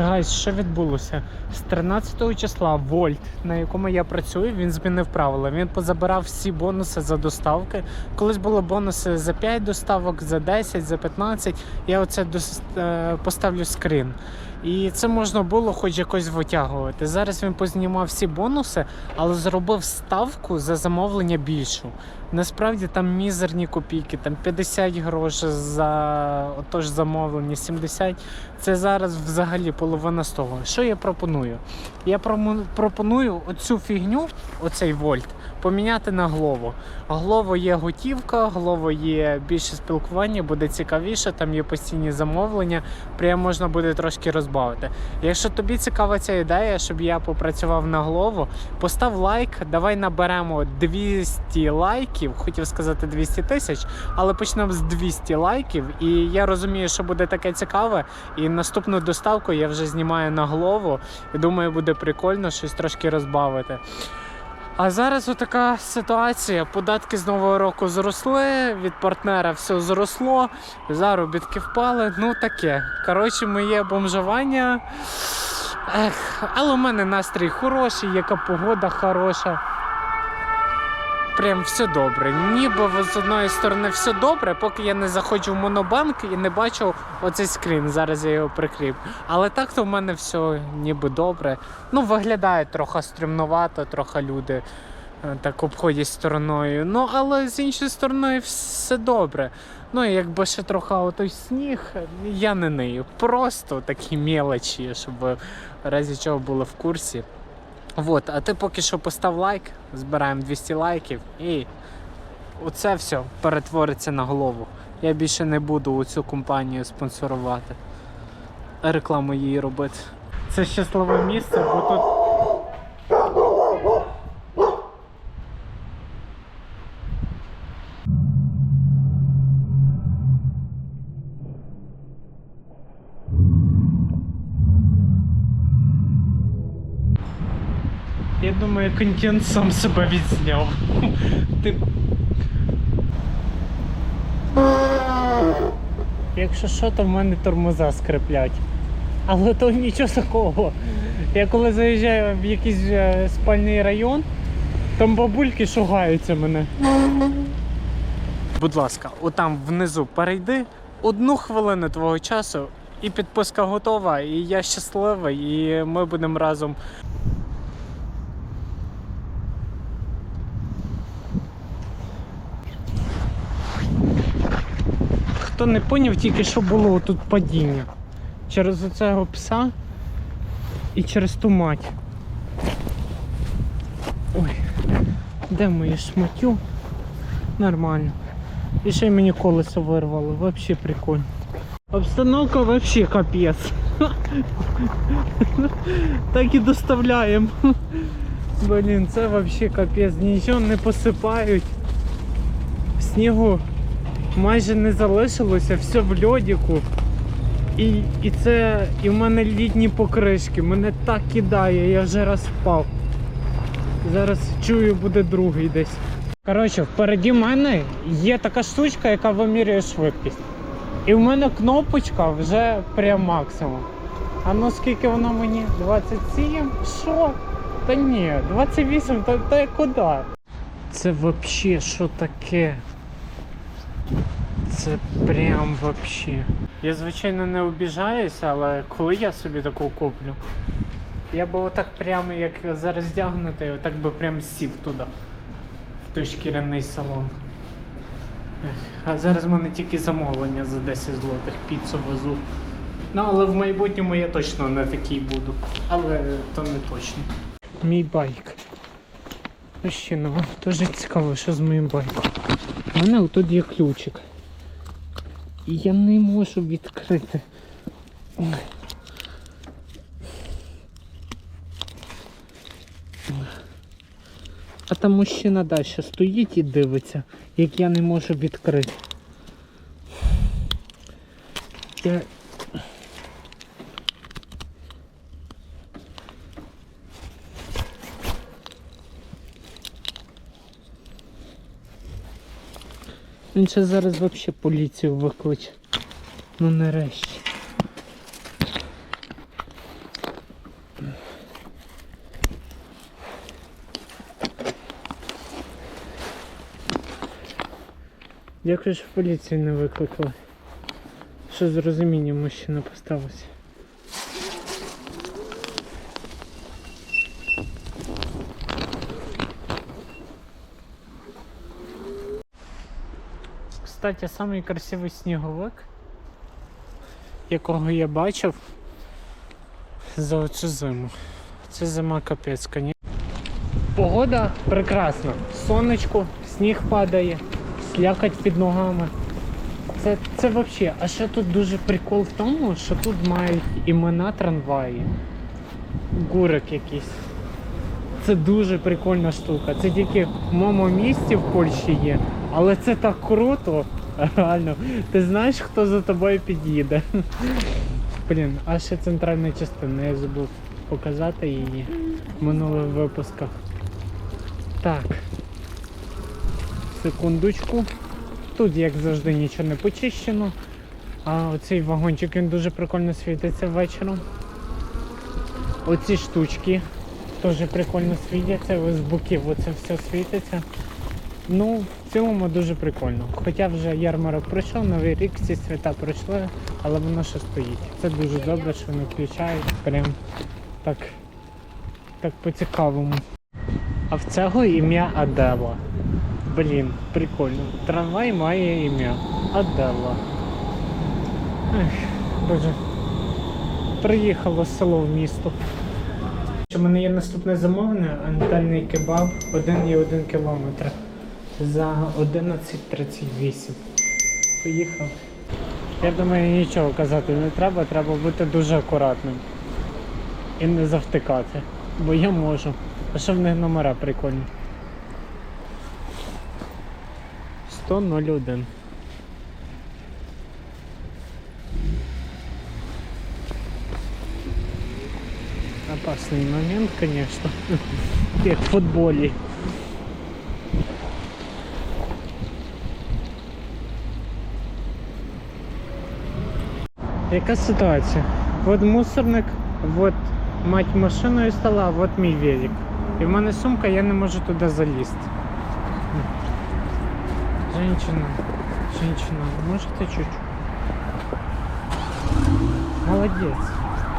Гайс, що відбулося? З 13 числа Вольт, на якому я працюю, він змінив правила. Він позабирав всі бонуси за доставки. Колись були бонуси за 5 доставок, за 10, за 15. Я оце дос- е, поставлю скрін. І це можна було хоч якось витягувати. Зараз він познімав всі бонуси, але зробив ставку за замовлення більшу. Насправді там мізерні копійки, там 50 грошей за отож замовлення, 70. Це зараз взагалі половина з того. Що я пропоную? Я пропоную оцю фігню, оцей вольт, поміняти на Глово. Глово є готівка, Глово є більше спілкування, буде цікавіше, там є постійні замовлення, прямо можна буде трошки розбавити. Якщо тобі цікава ця ідея, щоб я попрацював на Глово, постав лайк, давай наберемо 200 лайків, хотів сказати 200 тисяч, але почнемо з 200 лайків. І я розумію, що буде таке цікаве. І наступну доставку я вже знімаю на голову. І думаю, буде прикольно щось трошки розбавити. А зараз отака ситуація. Податки з нового року зросли, від партнера все зросло, заробітки впали. Ну таке. Коротше, моє бомжування. Ех, але у мене настрій хороший, яка погода хороша. Прям все добре. Ніби з одної сторони все добре, поки я не заходжу в монобанк і не бачу оцей скрін. Зараз я його прикріп. Але так то в мене все ніби добре. Ну, виглядає трохи стрімнувато, трохи люди е, так обходять стороною. Ну, але з іншої сторони, все добре. Ну, якби ще трохи отой сніг, я не нею. Просто такі мелочі, щоб в разі чого були в курсі. Вот, а ти поки що постав лайк, збираємо 200 лайків і оце все перетвориться на голову. Я більше не буду цю компанію спонсорувати, рекламу її робити. Це щасливе місце, бо тут. Я думаю, контент сам себе відзняв. Ти... Якщо що, то в мене тормоза скриплять. Але то нічого такого. Я коли заїжджаю в якийсь е, спальний район, там бабульки шугаються мене. Будь ласка, отам внизу перейди одну хвилину твого часу, і підписка готова, і я щасливий, і ми будемо разом Хто не поняв, тільки що було тут падіння. Через оцього пса і через ту мать. Ой, де моє шматю? Нормально. І ще й мені колесо вирвало, вообще прикольно. Обстановка вообще капець. Так і доставляємо. Блін, це вообще капець, нічого не посипають. Снігу майже не залишилося, все в льодіку. І, і це. І в мене літні покришки. Мене так кидає, я вже раз впав. Зараз чую, буде другий десь. Коротше, впереді мене є така штучка, яка вимірює швидкість. І в мене кнопочка вже прям максимум. А ну скільки воно мені? 27? Що? Та ні, 28, та, та куди? Це взагалі що таке? Це прям вообще. Я звичайно не обіжаюся, але коли я собі таку куплю, я би отак прямо як зараз вдягнутий, отак би прям сів туди, в той шкіряний салон. А зараз в мене тільки замовлення за 10 злотих піцу везу. Ну, але в майбутньому я точно не такий буду. Але то не точно. Мій байк. Ще ну, дуже цікаво, що з моїм байком. У мене отут є ключик. І я не можу відкрити. А там мужчина далі стоїть і дивиться, як я не можу відкрити. Я... Він ще зараз взагалі поліцію викличе. Ну нарешті. Дякую, що поліцію не викликали. Що з розумінням мужчина поставився. Кстати, самий красивий сніговик, якого я бачив за оцю зиму. Це зима капець, коні. Погода прекрасна. Сонечко, сніг падає, слякать під ногами. Це, це взагалі. А ще тут дуже прикол в тому, що тут мають імена трамваї. Гурик якийсь. Це дуже прикольна штука. Це тільки в моєму місті в Польщі є. Але це так круто. Реально. Ти знаєш, хто за тобою під'їде. Блін, а ще центральна частина, я забув показати її в минулих випусках. Так. Секундочку. Тут, як завжди, нічого не почищено. А оцей вагончик він дуже прикольно світиться вечором. Оці штучки теж прикольно світяться, з боків оце все світиться. Ну, в цілому дуже прикольно. Хоча вже ярмарок пройшов, новий рік, всі свята пройшли, але воно ще стоїть. Це дуже добре, що вони включають. Прям так, так по-цікавому. А в цього ім'я Адела. Блін, прикольно. Трамвай має ім'я. Адела. Ех, боже. Приїхало село в місто. У мене є наступне замовлення, антальний кебаб 1,1 кілометр за 11.38. Поїхав. Я думаю, нічого казати не треба, треба бути дуже акуратним. І не завтикати. Бо я можу. А що в них номера прикольні? 100.01. Опасный момент, конечно. Как в футболе. Яка ситуація? От мусорник, от мать машиною стала, а от мій велик. І в мене сумка, я не можу туди залізти. Женщина, женщина, можете чуть-чуть? Молодець,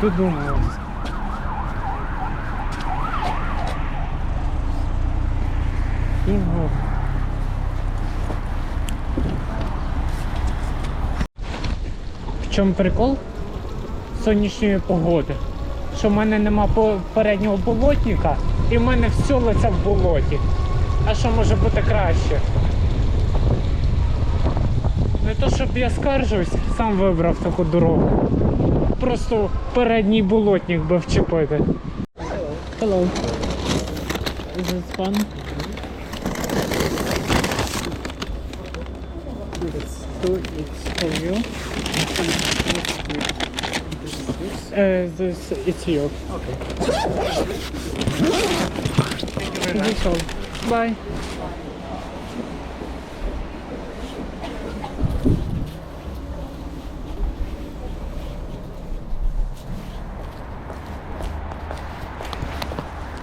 додумалась. Ого. Чому прикол сонячної погоди? Що в мене нема переднього болотника і в мене все лице в болоті. А що може бути краще? Не то щоб я скаржусь, сам вибрав таку дорогу. Просто передній болотник би вчепити. Hello. Is it fun? Two, it's for you. Uh, this, it's you. Okay. That's all. Bye.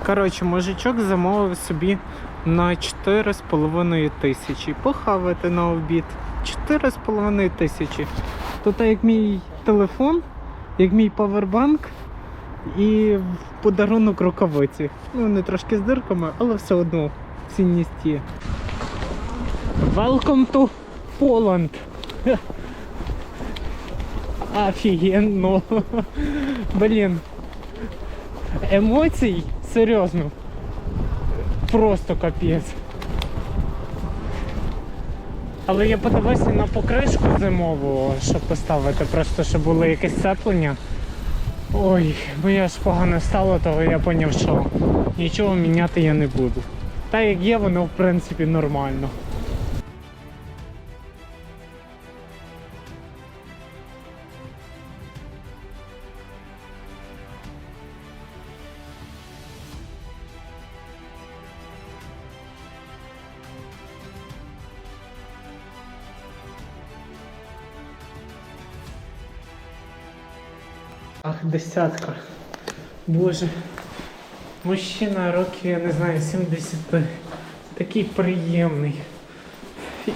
Коротше, мужичок замовив собі на 4,5 тисячі. Похавати на обід. 4,5 тисячі. То так як мій телефон, як мій павербанк і подарунок рукавиці. Ну, вони трошки з дирками, але все одно в цінності. Welcome to Poland. Офігенно. Блін. Емоцій, серйозно. Просто капець. Але я подивився на покришку зимову, щоб поставити, просто щоб було якесь цеплення. Ой, бо я ж погано стало, того я зрозумів, що нічого міняти я не буду. Та як є, воно в принципі нормально. Ах, десятка. Боже. Мужчина років, я не знаю, 70. Такий приємний.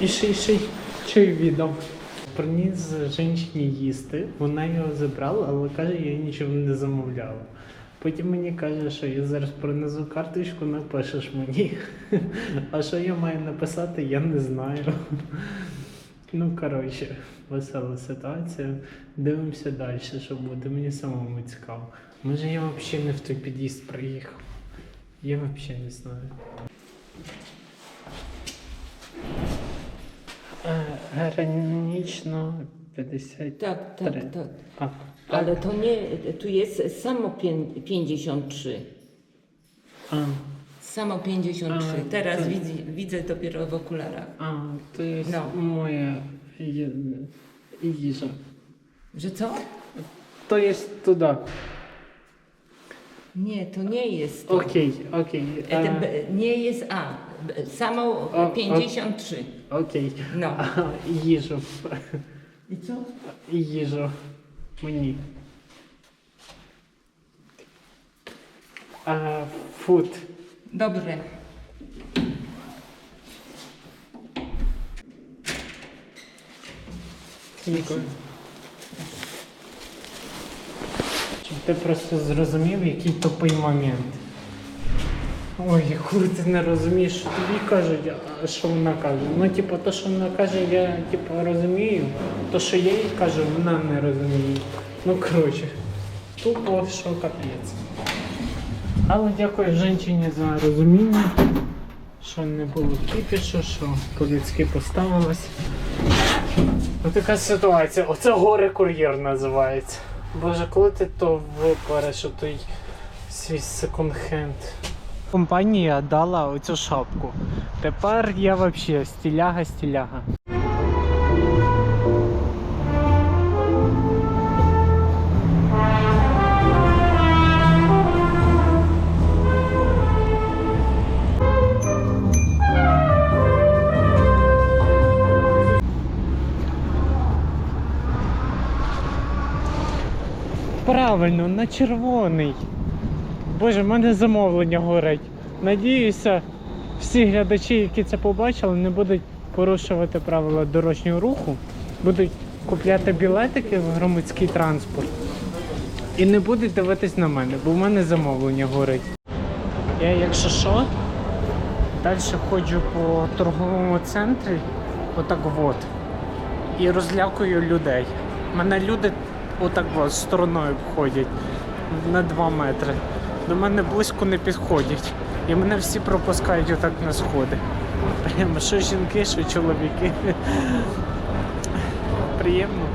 І ще, ще й Чи віддав? Приніс жінці їсти, вона його забрала, але каже, я нічого не замовляла. Потім мені каже, що я зараз принесу карточку, напишеш мені. А що я маю написати, я не знаю. Ну, коротше, весела ситуація. Дивимося далі, що буде. Мені самому цікаво. Може я взагалі не в той під'їзд приїхав. Я взагалі не знаю. Е, Гранічно 50. Tak, Cztery. tak, tak. А, Ale to nie, tu jest samo pię- 53. а, Samo 53. A, Teraz to... widzę, widzę dopiero w okularach. A, to jest no. moje jeża. Że co? To jest cuda. Nie, to nie jest to. Okej, okay, okej. E, okay. Nie jest A. Samo o, 53. Okej. Okay. No. Jeżo. I co? Jeżo. Mnie. A, food. Dobrze. Дякую. Щоб ти просто зрозумів, який тупий момент. Ой, коли ти не розумієш, що тобі кажуть, а що вона каже. Ну, типу, то, що вона каже, я типу, розумію. То, що я їй кажу, вона не розуміє. Ну, коротше, тупо, що капець. Але дякую жінці за розуміння, що не було кипішу, що по-людськи поставилась. Ось така ситуація. Оце горе кур'єр називається. Боже, коли ти то випереш, той свій секонд-хенд. Компанія дала оцю шапку. Тепер я взагалі стіляга Правильно, на червоний. Боже, в мене замовлення горить. Надіюся, всі глядачі, які це побачили, не будуть порушувати правила дорожнього руху, будуть купляти білетики в громадський транспорт і не будуть дивитись на мене, бо в мене замовлення горить. Я, якщо що, далі ходжу по торговому центрі, отак от, і розлякую людей. Мене люди отак вас стороною обходять на 2 метри. До мене близько не підходять. І мене всі пропускають отак на сходи. Прямо що жінки, що чоловіки. Приємно.